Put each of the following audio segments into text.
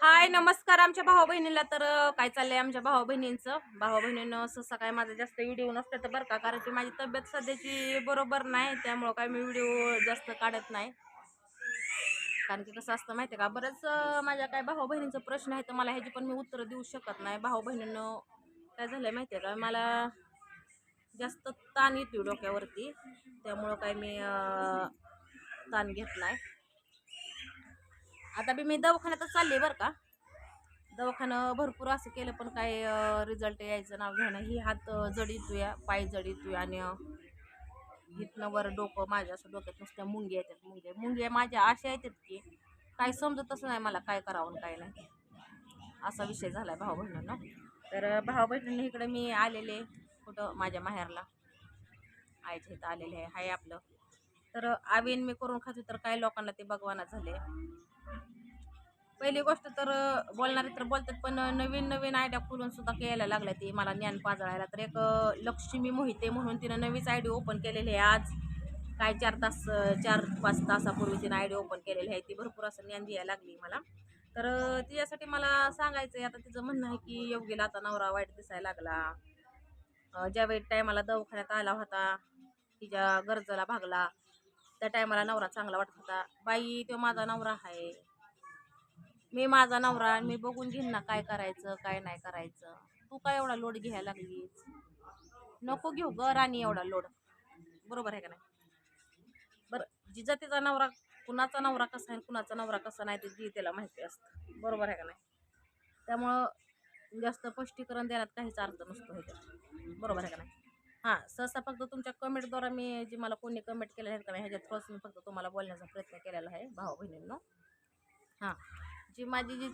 हाय नमस्कार आमच्या भाऊ बहिणीला तर काय चाललंय आमच्या भाऊ बहिणींचं भाऊ बहिणीनं सहसा काय माझा जास्त व्हिडिओ नसतं तर बरं का कारण की माझी तब्येत सध्याची बरोबर नाही त्यामुळं काय मी व्हिडिओ जास्त काढत नाही. कारण की कसं असतं माहिती आहे का बरंच माझ्या काय भाऊ बहिणींचा प्रश्न आहे तर मला ह्याची पण मी उत्तरं देऊ शकत नाही. भाऊ बहिणीनं काय झालंय माहिती आहे का मला जास्त ताण येतो डोक्यावरती त्यामुळं काय मी ताण घेत नाही. आता बी मी दवाखान्यातच चालले बरं का. दवाखानं भरपूर असं केलं पण काय रिझल्ट यायचं नाव घेणं ही हात अं, पाय जड आणि इथनं वर डोकं माझ्या असं डोक्यात नुसत्या मुंग्या येतात मुंग्या मुंग्या माझ्या अशा येतात की काय समजतच नाही मला काय करावं काय नाही. असा विषय झाला आहे भाऊ बहिणींना. तर भाऊ बहिणींनी इकडे मी आलेले कुठं? माझ्या माहेरला. आईच्या इथं आलेले आहे हाय आपलं. तर आवीन मी करून खाते तर काही लोकांना ते भगवाना झाले. पहिली गोष्ट तर बोलणारे तर बोलतात पण नवीन नवीन आयडिया खोलून सुद्धा यायला लागल्या ती मला ज्ञान पाजळायला. तर एक लक्ष्मी मोहिते म्हणून तिनं नवीच आयडी ओपन केलेली आहे आज. काय चार तास चार पाच तासापूर्वी तिनं आयडी ओपन केलेली आहे ती. भरपूर असं ज्ञान द्यायला लागली मला. तर तिच्यासाठी मला सांगायचं आहे आता तिचं म्हणणं आहे की योगीला आता नवरा वाईट दिसायला लागला. ज्यावेळी टायमाला दवाखान्यात आला होता तिच्या गरजेला भागला. त्या टायमाला नवरा चांगला वाटत होता. बाई तो माझा नवरा आहे. मी माझा नवरा आणि मी बघून घेईन ना काय करायचं काय नाही करायचं. तू काय एवढा लोड घ्यायला लागलीस? नको घेऊ ग राणी एवढा लोड. बरोबर आहे का नाही? बरं जिजा तिचा नवरा कुणाचा नवरा कसा आहे कुणाचा नवरा कसा नाही ते जी त्याला माहिती असतं. बरोबर आहे का नाही? त्यामुळं जास्त स्पष्टीकरण देण्यात काहीच अर्थ नसतो ह्याच्यात. बरोबर आहे का नाही? हां सहसा फक्त तुमच्या कमेंटद्वारा मी जी मला कोणी कमेंट केले आहेत का नाही ह्याच्यात थ्रोच मी फक्त तुम्हाला बोलण्याचा प्रयत्न केलेला आहे भाऊ बहिणींनो हां जी माझी जी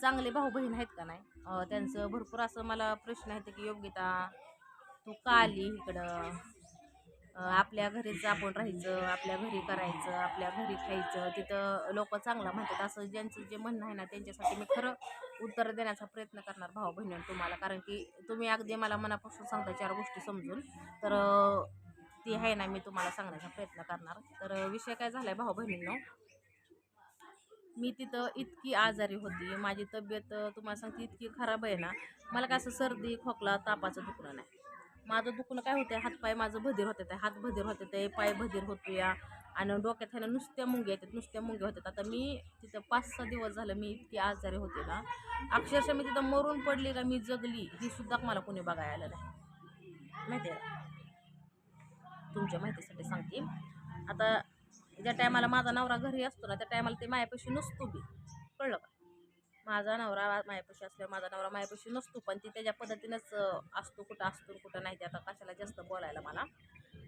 चांगले भाऊ बहीण आहेत का नाही त्यांचं भरपूर असं मला प्रश्न आहेत की योग्यता तू का आली इकडं? आपल्या घरीच आपण राहायचं आपल्या घरी करायचं आपल्या घरी खायचं तिथं लोक चांगलं म्हणतात. असं ज्यांचं जे म्हणणं आहे ना त्यांच्यासाठी मी खरं उत्तर देण्याचा प्रयत्न करणार भाऊ बहिणी तुम्हाला. कारण की तुम्ही अगदी मला मनापासून सांगता चार गोष्टी समजून. तर ती आहे ना मी तुम्हाला सांगण्याचा प्रयत्न करणार. तर विषय काय झाला आहे भाऊ बहिणींनो मी तिथं इतकी आजारी होती. माझी तब्येत तुम्हाला सांगते इतकी खराब आहे ना. मला काय असं सर्दी खोकला तापाचं दुखणं नाही. माझं दुखणं काय होतं हातपाय माझं भदीर होते आहे हात भदीर होते ते पाय भदीर होतो या आणि डोक्यात आहे नुसत्या मुंग्या येतात नुसत्या मुंग्या होतात. आता मी तिथं पाच सहा दिवस झालं मी इतकी आजारी होते ना. अक्षरशः मी तिथं मरून पडली का मी जगली. ही सुद्धा मला कोणी बघायला आलं नाही. माहिती आहे तुमच्या माहितीसाठी सांगते. आता ज्या टायमाला माझा नवरा घरी असतो ना त्या टायमाला ते मायापाशी नसतो बी. कळलं का? माझा नवरा मायापाशी असल्यावर माझा नवरा मायापाशी नसतो पण ती त्याच्या पद्धतीनंच असतो कुठं असतो कुठं नाही ते आता कशाला जास्त बोलायला मला.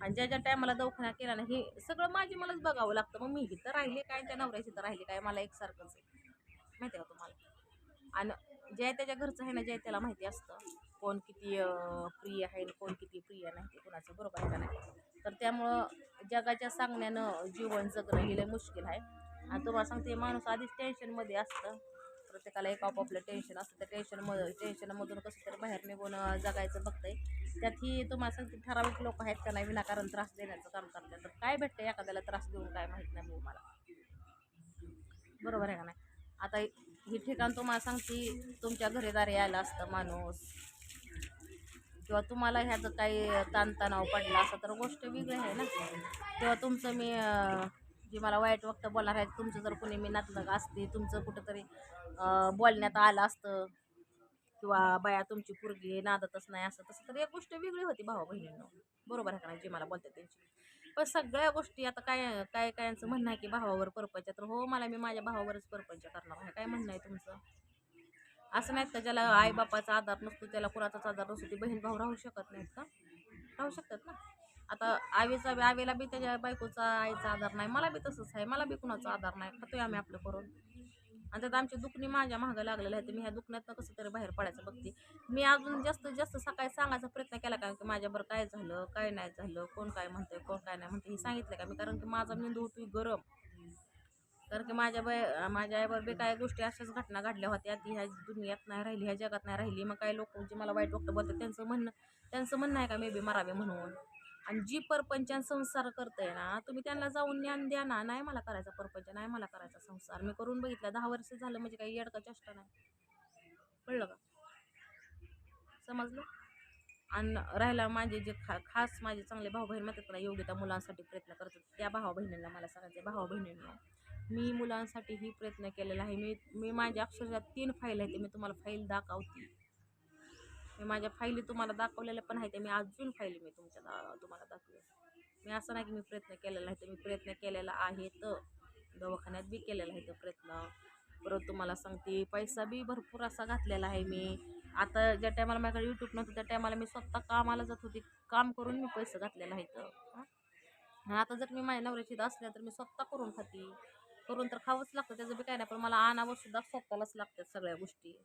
आणि ज्या ज्या टायमाला दवाखाना केला ना हे सगळं माझी मलाच बघावं लागतं. मग मी इथं राहिले काय त्या नवऱ्याची तर राहिली काय? मला एकसारखंच आहे. माहिती आहे का तुम्हाला? आणि जे त्याच्या घरचं आहे ना जे त्याला माहिती असतं कोण किती प्रिय आहे आणि कोण किती प्रिय नाही ते कुणाचं बरोबर आहे का नाही? तर त्यामुळं जगाच्या सांगण्यानं जीवन जगणं गेलं मुश्किल आहे. आणि तुम्हाला सांगते माणूस आधीच टेन्शनमध्ये असतं. प्रत्येकाला एक आपापलं टेन्शन असतं. त्या टेन्शनमध्ये टेन्शनमधून कसं तरी बाहेर निघून अं, जगायचं बघतंय. त्यातही तुम्हाला सांगते ठराविक लोक आहेत का नाही विनाकारण त्रास देण्याचं काम करतात. तर काय भेटतं एखाद्याला त्रास देऊन काय माहीत नाही मला. बरोबर आहे का नाही? आता हे ठिकाण तुम्हाला सांगते तुमच्या घरीदारी यायला असतं माणूस किंवा तुम्हाला ह्याचं काही ताणतणाव पडला असं तर गोष्ट वेगळी आहे ना. तेव्हा तुमचं मी जे मला वाईट वक्त बोलणार आहेत तुमचं जर कोणी मी नातलग असते तुमचं कुठंतरी बोलण्यात आलं असतं किंवा बाया तुमची पोरगी नादतच नाही असं तसं तर एक गोष्ट वेगळी होती भावा बहिणींना. बरोबर आहे का जे मला बोलतात त्यांची. पण सगळ्या गोष्टी आता काय काय कायांचं म्हणणं आहे की भावावर परपंच तर हो मला मी माझ्या भावावरच परपंच करणार आहे. काय म्हणणं आहे तुमचं? असं नाहीत का ज्याला आईबापाचा आधार नसतो त्याला कुणाचाच आधार नसतो ती बहीण भाऊ राहू शकत नाहीत का? राहू शकतात ना? आता आईचा आवेला बी त्याच्या बायकोचा आईचा आधार नाही. मला बी तसंच आहे. मला बी कुणाचा आधार नाही. खातोय आम्ही आपलं करून. आणि त्यात आमची दुखणी माझ्या मागं लागलेलं आहे. तर मी ह्या दुखण्यातनं कसं तरी बाहेर पडायचं बघते. मी अजून जास्तीत जास्त सकाळी सांगायचा प्रयत्न केला कारण की माझ्याबरोबर काय झालं काय नाही झालं कोण काय म्हणतंय कोण काय नाही म्हणते हे सांगितलं का मी? कारण की माझा मेंदू होतोय गरम. कारण की माझ्या बाय माझ्या आईबरोबर बी काय गोष्टी अशाच घटना घडल्या होत्या. ती ह्या दुनियात नाही राहिली ह्या जगात नाही राहिली. मग काही लोक जे मला वाईट वक्त बोलतात त्यांचं म्हणणं त्यांचं म्हणणं आहे का? मे बी मरावे म्हणून. आणि जी परपंचान संसार करताय ना तुम्ही त्यांना जाऊन ज्ञान द्या ना. नाही मला करायचा परपंच नाही मला करायचा संसार. मी करून बघितला दहा वर्ष झालं म्हणजे काही येडका चष्टा नाही. कळलं का? समजलं? आणि राहिला माझे जे खा खास माझे चांगले भाऊ बहीण म्हणतात ना योग्य त्या मुलांसाठी प्रयत्न करतात. त्या भावा बहिणींना मला सांगायचं भावा बहिणींना मी मुलांसाठीही प्रयत्न केलेला आहे. मी मी माझ्या अक्षरशः तीन फाईल आहेत मी तुम्हाला फाईल दाखवते. मी माझ्या फाईली तुम्हाला दाखवलेल्या पण आहेत. मी अजून फाईली मी तुमच्या दा तुम्हाला दाखवले मी असं नाही की मी प्रयत्न केलेला आहे. तर मी प्रयत्न केलेला आहे तर दवाखान्यात बी केलेला आहे तर प्रयत्न. परत तुम्हाला सांगते पैसा बी भरपूर असा घातलेला आहे मी. आता ज्या टायमाला माझ्याकडे यूट्यूब नव्हतं त्या टायमाला मी स्वतः कामाला जात होती. काम करून मी पैसे घातलेला आहे तर आता जर मी माझ्या नवऱ्याची असल्या तर मी स्वतः करून खाते. करून तर खावंच लागतं. त्याचं बी काय नाही पण मला आणावं सुद्धा स्वतःलाच लागतात सगळ्या गोष्टी.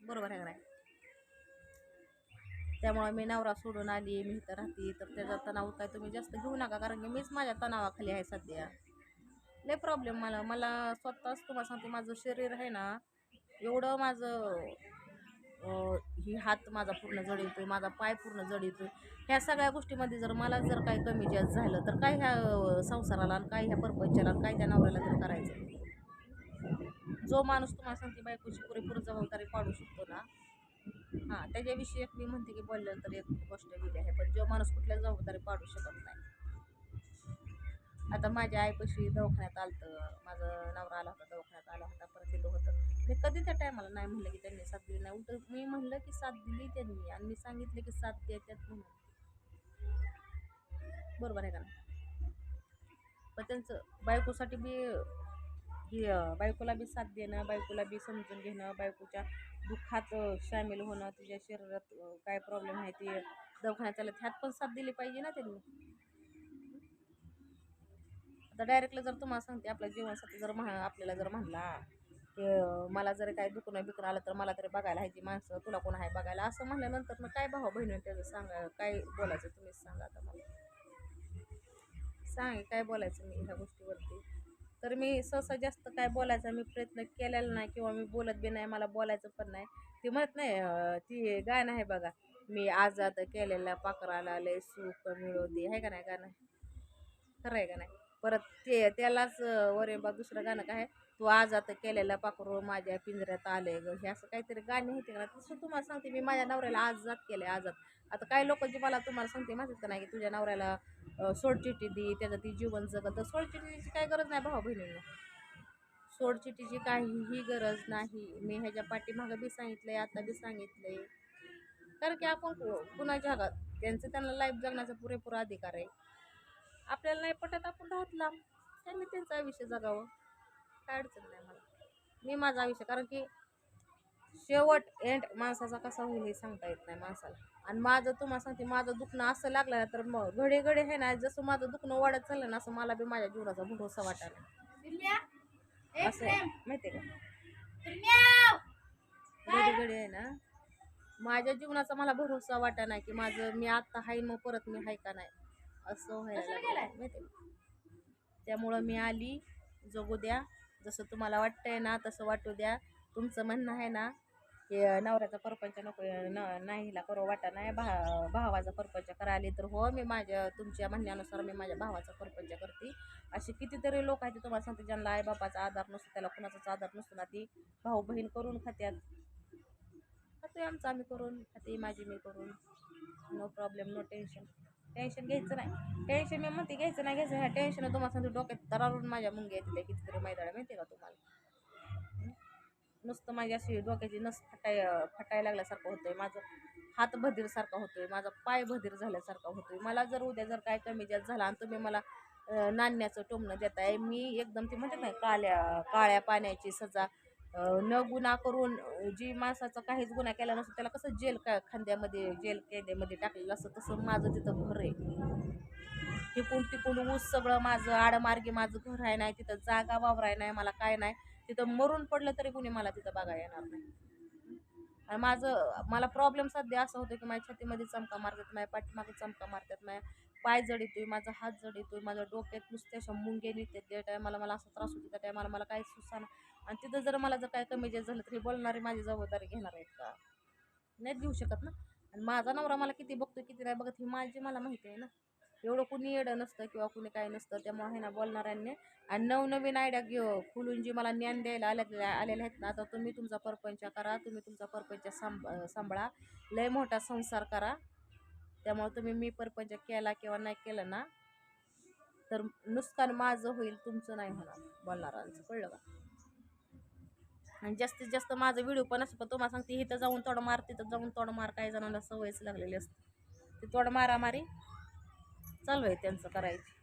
बरोबर आहे का नाही? त्यामुळं मी नवरा सोडून आली मी इथं राहते तर त्याचा तणाव काय तुम्ही जास्त घेऊ नका कारण की मीच माझ्या तणावाखाली आहे सध्या. लय प्रॉब्लेम मला मला स्वतःच तुम्हाला सांगते माझं शरीर आहे ना एवढं माझं ही हात माझा पूर्ण जड येतो आहे माझा पाय पूर्ण जडितोय ह्या सगळ्या गोष्टीमध्ये जर मला जर काही कमी जास्त झालं तर काय ह्या संसाराला आणि काय ह्या परपंचाला आणि काय त्या नवऱ्याला तर करायचं? जो माणूस तुम्हाला सांगते बायकोची पुरेपूर जबाबदारी पाडू शकतो ना हां त्याच्याविषयी एक मी म्हणते की बोललं तर एक गोष्ट वेगळी आहे पण जो माणूस कुठल्या जबाबदारी पाडू शकत नाही. आता माझ्या आईपाशी दवाखान्यात आलं माझं नवरा आला होता दवाखान्यात आला होता परत तिथं होतं. मी कधी त्या टायमाला नाही म्हणलं की त्यांनी साथ दिली नाही. उलट मी म्हणलं की साथ दिली त्यांनी आणि मी सांगितलं की साथ देतात म्हणून. बरोबर आहे का नाही? पण त्यांचं बायकोसाठी बी ही बायकोला बी साथ देणं बायकोला बी समजून घेणं बायकोच्या दुःखात सामील होणं तुझ्या शरीरात काय प्रॉब्लेम आहे ते दवाखान्यात चालत ह्यात पण साथ दिली पाहिजे ना त्यांनी. आता डायरेक्टला जर तुम्हाला सांगते आपल्या जीवनासाठी जर म्हणा आपल्याला जर म्हणला की मला जर काय दुखणं बिकणं आलं तर मला तरी बघायला आहे ती माणसं तुला कोण आहे बघायला? असं म्हणल्यानंतर मग काय भावा बहिणी त्याचं सांगा काय बोलायचं तुम्हीच सांगा आता मला. सांग काय बोलायचं मी ह्या गोष्टीवरती? तर मी सहसा जास्त काय बोलायचा मी प्रयत्न केलेला नाही किंवा मी बोलत बी नाही मला बोलायचं पण नाही. ती म्हणत नाही ती गाणं आहे बघा मी आजाद केलेल्या पाकराला लय सुख मिळवते दे. आहे का नाही गाणं? खरं आहे का नाही? परत ते त्यालाच वरे बा दुसरं गाणं काय आहे? तू आजात केलेला पाखरू माझ्या पिंजऱ्यात आले ग. हे असं काहीतरी गाणे होते का तसं तुम्हाला सांगते मी माझ्या नवऱ्याला आजात केलं आजात. आता काही लोक जे मला तुम्हाला सांगते माहितीत तर नाही की तुझ्या नवऱ्याला सोडचिटी दे त्याचं ती जीवन जगत. तर सोडचिठीची काय गरज नाही भाऊ बहिणींना. सोडचिठीची काहीही गरज नाही. मी ह्याच्या पाठीमागं बी सांगितलंय आता बी सांगितलंय. कारण की आपण कुणाच्या हातात? त्यांचं त्यांना लाईफ जगण्याचा पुरेपूर अधिकार आहे. आपल्याला नाही पटत आपण राहत लांब त्यांनी त्यांचं आयुष्य जगावं. काय अडचण नाही मला. मी माझं आयुष्य कारण की शेवट एंड माणसाचा कसा होईल हे सांगता येत नाही माणसाला. आणि माझं तुम्हाला सांगते माझं दुखणं असं लागलं ना तर मग घडी घडी आहे ना जसं माझं दुखणं वाढत चाललं ना असं मला बी माझ्या जीवनाचा भरोसा वाटायला असं माहिती का? घडी घडी आहे ना. माझ्या जीवनाचा मला भरोसा वाटा नाही की माझं मी आत्ता हाय मग परत मी हाय का नाही. असं व्हायला माहिती? त्यामुळं मी आली जगू द्या. जसं तुम्हाला वाटतंय ना तसं वाटू द्या. तुमचं म्हणणं आहे ना की नवऱ्याचा परपंच नको न नाहीला करू वाटा नाही. भा भावाचा परपंच करायला तर हो मी माझ्या तुमच्या म्हणण्यानुसार मी माझ्या भावाचा परपंच करते. असे कितीतरी लोक आहेत ते तुम्हाला सांगते ज्यांना आईबापाचा आधार नसतो त्याला कुणाचाच आधार नसतो ना ती भाऊ बहीण करून खात्यात. खातोय आमचं आम्ही करून खाते माझी मी करून. No problem no tension tension घ्यायचं नाही. टेन्शन मी म्हणते घ्यायचं नाही घ्यायचं ह्या टेन्शन तुम्हाला सांगतो डोक्यात दरारून माझ्या मुंग्या येते कितीतरी मैदाळ माहिती आहे का तुम्हाला? नुसतं माझी अशी डोक्याची नस फटाय फटायला लागल्यासारखं होतंय. माझं हात बधीरसारखा होतोय माझा पाय भदीर झाल्यासारखा होतोय. मला जर उद्या जर काय कमी जास्त झाला आणि तुम्ही मला नाण्याचं टोमणं देताय मी एकदम ती म्हणते नाही काळ्या काळ्या पाण्याची सजा न गुन्हा करून जी माणसाचा काहीच गुन्हा केला नसतो त्याला कसं जेल का खांद्यामध्ये जेल कैद्यामध्ये टाकलेलं असतं तसं माझं तिथं घर आहे. टिकून टिकून ऊस सगळं माझं आडमार्गी माझं घर आहे नाही तिथं जागा वावराय नाही मला काय नाही. तिथं मरून पडलं तरी कुणी मला तिथं बघायला येणार नाही. आणि माझं मला प्रॉब्लेम सध्या असं होतं की माझ्या छातीमध्ये चमका मारतात माझ्या पाठीमागे चमका मारतात माझ्या पाय जड येतोय माझा हात जड येतोय माझ्या डोक्यात नुसत्या अशा मुंगे निघतात. त्या टायमाला मला असा त्रास होतो त्या टायमाला मला काही सुसाना आणि तिथं जर मला जर काय कमी जास्त झालं तर हे बोलणारे माझी जबाबदारी घेणार आहेत का? नाहीत घेऊ शकत ना. आणि माझा नवरा मला किती बघतो किती नाही बघत हे माझी मला माहिती आहे ना. एवढं कुणी येडं नसतं किंवा कुणी काय नसतं त्यामुळे आहे ना बोलणाऱ्यांनी. आणि नवनवीन आयडिया घेऊ हो. खुलून जी मला ज्ञान द्यायला आल्या आलेले आहेत ना आता तुम्ही तुमचा परपंच करा तुम्ही तुमचा परपंच सांभ सांभाळा. लय मोठा संसार करा. त्यामुळे तुम्ही मी परपंच केला किंवा नाही केलं ना तर नुकसान माझं होईल तुमचं नाही होणार. बोलणाऱ्यांचं कळलं का? आणि जास्तीत जास्त माझं व्हिडिओ पण असतो पण तुम्हाला सांगते इथं जाऊन तोड मार तिथं जाऊन तोड मार काही जणांना सवयच लागलेली असते. ती तोड मारामारी चालू आहे त्यांचं करायचं.